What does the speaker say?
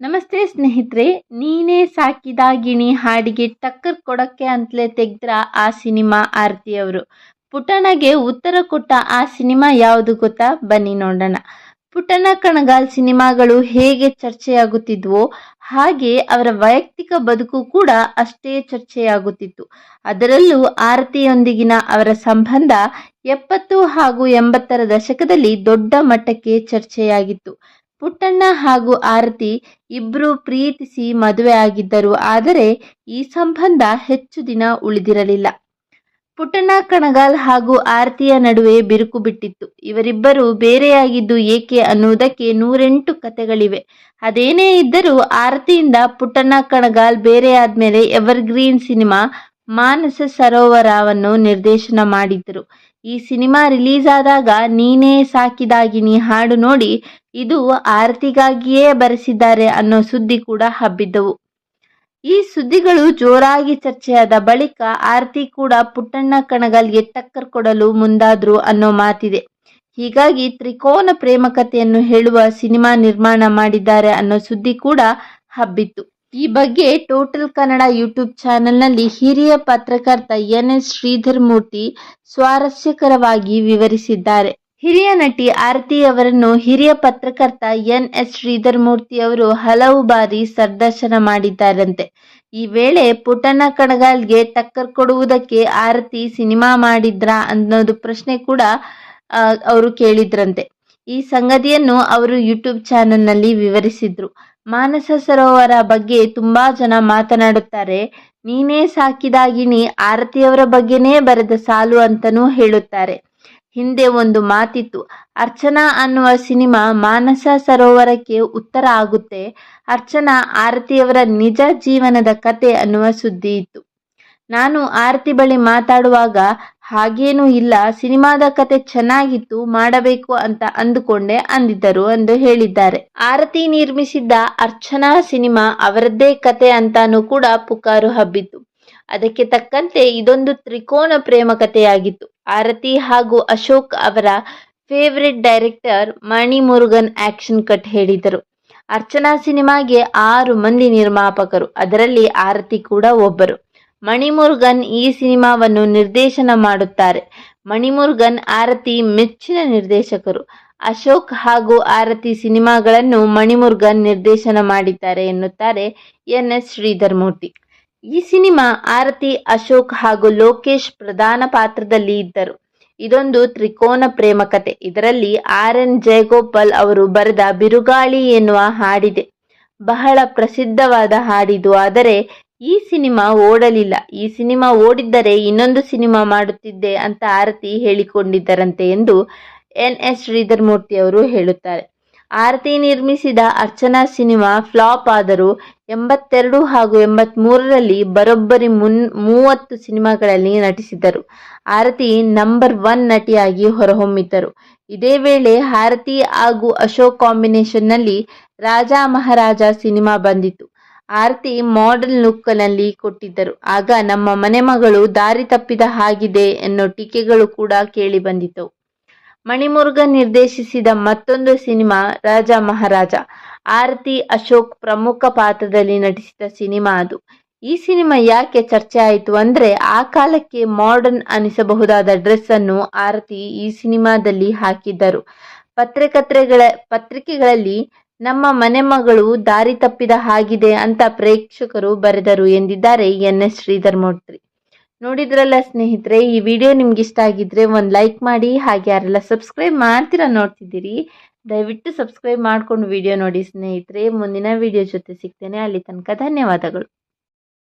ನಮಸ್ತೆ ಸ್ನೇಹಿತರೆ, ನೀನೇ ಸಾಕಿದ ಗಿಣಿ ಹಾಡಿಗೆ ಟಕ್ಕರ್ ಕೊಡಕ್ಕೆ ಅಂತಲೇ ತೆಗ್ದ್ರ ಆ ಸಿನಿಮಾ ಆರತಿಯವರು. ಪುಟಣಗೆ ಉತ್ತರ ಕೊಟ್ಟ ಆ ಸಿನಿಮಾ ಯಾವುದು ಗೊತ್ತಾ? ಬನ್ನಿ ನೋಡೋಣ. ಪುಟಣ ಕಣಗಾಲ್ ಸಿನಿಮಾಗಳು ಹೇಗೆ ಚರ್ಚೆಯಾಗುತ್ತಿದ್ವೋ, ಹಾಗೆ ಅವರ ವೈಯಕ್ತಿಕ ಬದುಕು ಕೂಡ ಅಷ್ಟೇ ಚರ್ಚೆಯಾಗುತ್ತಿತ್ತು. ಅದರಲ್ಲೂ ಆರತಿಯೊಂದಿಗಿನ ಅವರ ಸಂಬಂಧ ಎಪ್ಪತ್ತು ಹಾಗೂ ಎಂಬತ್ತರ ದಶಕದಲ್ಲಿ ದೊಡ್ಡ ಮಟ್ಟಕ್ಕೆ ಚರ್ಚೆಯಾಗಿತ್ತು. ಪುಟ್ಟಣ್ಣ ಹಾಗೂ ಆರತಿ ಇಬ್ಬರು ಪ್ರೀತಿಸಿ ಮದುವೆ ಆಗಿದ್ದರು. ಆದರೆ ಈ ಸಂಬಂಧ ಹೆಚ್ಚು ದಿನ ಉಳಿದಿರಲಿಲ್ಲ. ಪುಟ್ಟಣ್ಣ ಕಣಗಾಲ್ ಹಾಗೂ ಆರತಿಯ ನಡುವೆ ಬಿರುಕು ಬಿಟ್ಟಿತ್ತು. ಇವರಿಬ್ಬರು ಬೇರೆಯಾಗಿದ್ದು ಏಕೆ ಅನ್ನುವುದಕ್ಕೆ ನೂರೆಂಟು ಕತೆಗಳಿವೆ ಅದೇನೇ ಇದ್ದರೂ ಆರತಿಯಿಂದ ಪುಟ್ಟಣ್ಣ ಕಣಗಾಲ್ ಬೇರೆಯಾದ್ಮೇಲೆ ಎವರ್ಗ್ರೀನ್ ಸಿನಿಮಾ ಮಾನಸ ಸರೋವರವನ್ನು ನಿರ್ದೇಶನ ಮಾಡಿದ್ದರು. ಈ ಸಿನಿಮಾ ರಿಲೀಸ್ ಆದಾಗ ನೀನೇ ಸಾಕಿದಾಗಿನಿ ಹಾಡು ನೋಡಿ ಇದು ಆರತಿಗಾಗಿಯೇ ಬರೆಸಿದ್ದಾರೆ ಅನ್ನೋ ಸುದ್ದಿ ಕೂಡ ಹಬ್ಬಿದ್ದವು. ಈ ಸುದ್ದಿಗಳು ಜೋರಾಗಿ ಚರ್ಚೆಯಾದ ಬಳಿಕ ಆರತಿ ಕೂಡ ಪುಟ್ಟಣ್ಣ ಕಣಗಲ್ಗೆ ಟಕ್ಕರ್ ಕೊಡಲು ಮುಂದಾದ್ರು ಅನ್ನೋ ಮಾತಿದೆ. ಹೀಗಾಗಿ ತ್ರಿಕೋನ ಪ್ರೇಮ ಕಥೆಯನ್ನು ಹೇಳುವ ಸಿನಿಮಾ ನಿರ್ಮಾಣ ಮಾಡಿದ್ದಾರೆ ಅನ್ನೋ ಸುದ್ದಿ ಕೂಡ ಹಬ್ಬಿತ್ತು. ಈ ಬಗ್ಗೆ ಟೋಟಲ್ ಕನ್ನಡ ಯೂಟ್ಯೂಬ್ ಚಾನೆಲ್ನಲ್ಲಿ ಹಿರಿಯ ಪತ್ರಕರ್ತ ಎನ್ ಎಸ್ ಶ್ರೀಧರ್ ಮೂರ್ತಿ ಸ್ವಾರಸ್ಯಕರವಾಗಿ ವಿವರಿಸಿದ್ದಾರೆ. ಹಿರಿಯ ನಟಿ ಆರತಿ ಅವರನ್ನು ಹಿರಿಯ ಪತ್ರಕರ್ತ ಎನ್ ಎಸ್ ಶ್ರೀಧರ್ ಮೂರ್ತಿ ಅವರು ಹಲವು ಬಾರಿ ಸಂದರ್ಶನ ಮಾಡಿದ್ದಾರಂತೆ. ಈ ವೇಳೆ ಪುಟನ ಕಣಗಾಲ್ಗೆ ಟಕ್ಕರ್ ಕೊಡುವುದಕ್ಕೆ ಆರತಿ ಸಿನಿಮಾ ಮಾಡಿದ್ರಾ ಅನ್ನೋದು ಪ್ರಶ್ನೆ ಕೂಡ ಅವರು ಕೇಳಿದ್ರಂತೆ. ಈ ಸಂಗತಿಯನ್ನು ಅವರು ಯೂಟ್ಯೂಬ್ ಚಾನೆಲ್ನಲ್ಲಿ ವಿವರಿಸಿದ್ರು. ಮಾನಸ ಸರೋವರ ಬಗ್ಗೆ ತುಂಬಾ ಜನ ಮಾತನಾಡುತ್ತಾರೆ. ನೀನೇ ಸಾಕಿದಾಗಿನಿ, ಆರತಿಯವರ ಬಗ್ಗೆನೇ ಬರೆದ ಸಾಲು ಅಂತನೂ ಹೇಳುತ್ತಾರೆ. ಹಿಂದೆ ಒಂದು ಮಾತಿತ್ತು, ಅರ್ಚನಾ ಅನ್ನುವ ಸಿನಿಮಾ ಮಾನಸ ಸರೋವರಕ್ಕೆ ಉತ್ತರ ಆಗುತ್ತೆ. ಅರ್ಚನಾ ಆರತಿಯವರ ನಿಜ ಜೀವನದ ಕತೆ ಅನ್ನುವ ಸುದ್ದಿ ಇತ್ತು. ನಾನು ಆರತಿ ಬಳಿ ಮಾತಾಡುವಾಗ ಹಾಗೇನೂ ಇಲ್ಲ. ಸಿನಿಮಾದ ಕತೆ ಚೆನ್ನಾಗಿತ್ತು, ಮಾಡಬೇಕು ಅಂತ ಅಂದುಕೊಂಡೆ ಅಂದಿದ್ದರು ಎಂದು ಹೇಳಿದ್ದಾರೆ. ಆರತಿ ನಿರ್ಮಿಸಿದ್ದ ಅರ್ಚನಾ ಸಿನಿಮಾ ಅವರದ್ದೇ ಕತೆ ಅಂತಾನೂ ಕೂಡ ಪುಕಾರು ಹಬ್ಬಿತ್ತು. ಅದಕ್ಕೆ ತಕ್ಕಂತೆ ಇದೊಂದು ತ್ರಿಕೋನ ಪ್ರೇಮ ಕಥೆಯಾಗಿತ್ತು ಆರತಿ ಹಾಗೂ ಅಶೋಕ್ ಅವರ favourite director Mani Murugan action cut ಹೇಳಿದರು. ಅರ್ಚನಾ ಸಿನಿಮಾಗೆ ಆರು ಮಂದಿ ನಿರ್ಮಾಪಕರು. ಅದರಲ್ಲಿ ಆರತಿ ಕೂಡ ಒಬ್ಬರು. ಮಣಿಮುರುಗನ್ ಈ ಸಿನಿಮಾವನ್ನು ನಿರ್ದೇಶನ ಮಾಡುತ್ತಾರೆ. ಮಣಿಮುರುಗನ್ ಆರತಿ ಮೆಚ್ಚಿನ ನಿರ್ದೇಶಕರು. ಅಶೋಕ್ ಹಾಗೂ ಆರತಿ ಸಿನಿಮಾಗಳನ್ನು ಮಣಿಮುರುಗನ್ ನಿರ್ದೇಶನ ಮಾಡಿದ್ದಾರೆ ಎನ್ನುತ್ತಾರೆ ಎನ್ ಎಸ್ ಶ್ರೀಧರ್ ಮೂರ್ತಿ. ಈ ಸಿನಿಮಾ ಆರತಿ, ಅಶೋಕ್ ಹಾಗೂ ಲೋಕೇಶ್ ಪ್ರಧಾನ ಪಾತ್ರದಲ್ಲಿ ಇದ್ದರು. ಇದೊಂದು ತ್ರಿಕೋನ ಪ್ರೇಮ ಕತೆ. ಇದರಲ್ಲಿ ಆರ್ ಎನ್ ಜಯಗೋಪಾಲ್ ಅವರು ಬರೆದ ಬಿರುಗಾಳಿ ಎನ್ನುವ ಹಾಡಿದೆ. ಬಹಳ ಪ್ರಸಿದ್ಧವಾದ ಹಾಡಿದು, ಆದರೆ ಈ ಸಿನಿಮಾ ಓಡಲಿಲ್ಲ. ಈ ಸಿನಿಮಾ ಓಡಿದ್ದರೆ ಇನ್ನೊಂದು ಸಿನಿಮಾ ಮಾಡುತ್ತಿದ್ದೆ ಅಂತ ಆರತಿ ಹೇಳಿಕೊಂಡಿದ್ದರಂತೆ ಎಂದು ಎನ್ ಎಸ್ ಶ್ರೀಧರ್ ಮೂರ್ತಿ ಅವರು ಹೇಳುತ್ತಾರೆ. ಆರತಿ ನಿರ್ಮಿಸಿದ ಅರ್ಚನಾ ಸಿನಿಮಾ ಫ್ಲಾಪ್ ಆದರೂ ಎಂಬತ್ತೆರಡು ಹಾಗೂ ಎಂಬತ್ಮೂರರಲ್ಲಿ ಬರೋಬ್ಬರಿ ಮುನ್ ಮೂವತ್ತು ಸಿನಿಮಾಗಳಲ್ಲಿ ನಟಿಸಿದ್ದರು. ಆರತಿ ನಂಬರ್ ಒನ್ ನಟಿಯಾಗಿ ಹೊರಹೊಮ್ಮಿದ್ದರು. ಇದೇ ವೇಳೆ ಆರತಿ ಹಾಗೂ ಅಶೋಕ್ ಕಾಂಬಿನೇಷನ್ನಲ್ಲಿ ರಾಜಾ ಮಹಾರಾಜ ಸಿನಿಮಾ ಬಂದಿತು ಆರತಿ ಮಾಡೆಲ್ ಲುಕ್ನಲ್ಲಿ ಕೊಟ್ಟಿದ್ದರು. ಆಗ ನಮ್ಮ ಮನೆ ಮಗಳು ದಾರಿ ತಪ್ಪಿದ ಹಾಗಿದೆ ಎನ್ನೋ ಟೀಕೆಗಳು ಕೂಡ ಕೇಳಿ ಬಂದಿತು ಮಣಿಮುರುಗನ್ ನಿರ್ದೇಶಿಸಿದ ಮತ್ತೊಂದು ಸಿನಿಮಾ, ರಾಜ ಮಹಾರಾಜ. ಆರತಿ ಅಶೋಕ್ ಪ್ರಮುಖ ಪಾತ್ರದಲ್ಲಿ ನಟಿಸಿದ ಸಿನಿಮಾ ಅದು. ಈ ಸಿನಿಮಾ ಯಾಕೆ ಚರ್ಚೆ ಆಯಿತು ಅಂದ್ರೆ, ಆ ಕಾಲಕ್ಕೆ ಮಾಡರ್ನ್ ಅನಿಸಬಹುದಾದ ಡ್ರೆಸ್ ಅನ್ನು ಆರತಿ ಈ ಸಿನಿಮಾದಲ್ಲಿ ಹಾಕಿದ್ದರು. ಪತ್ರಕತ್ರೆಗಳ, ಪತ್ರಿಕೆಗಳಲ್ಲಿ ನಮ್ಮ ಮನೆ ಮಗಳು ದಾರಿ ತಪ್ಪಿದ ಹಾಗಿದೆ ಅಂತ ಪ್ರೇಕ್ಷಕರು ಬರೆದರು ಎಂದಿದ್ದಾರೆ ಎನ್ ಎಸ್ ಶ್ರೀಧರ್ ಮೂರ್ತಿ ನೋಡಿದ್ರಲ್ಲ ಸ್ನೇಹಿತರೆ, ಈ ವಿಡಿಯೋ ನಿಮ್ಗೆ ಇಷ್ಟ ಆಗಿದ್ರೆ ಒಂದು ಲೈಕ್ ಮಾಡಿ, ಹಾಗೆ ಯಾರೆಲ್ಲ ಸಬ್ಸ್ಕ್ರೈಬ್ ಮಾಡ್ತೀರಾ ನೋಡ್ತಿದ್ದೀರಿ, ದಯವಿಟ್ಟು ಸಬ್ಸ್ಕ್ರೈಬ್ ಮಾಡ್ಕೊಂಡು ವಿಡಿಯೋ ನೋಡಿ ಸ್ನೇಹಿತರೆ. ಮುಂದಿನ ವಿಡಿಯೋ ಜೊತೆ ಸಿಗ್ತೇನೆ. ಅಲ್ಲಿ ತನಕ ಧನ್ಯವಾದಗಳು.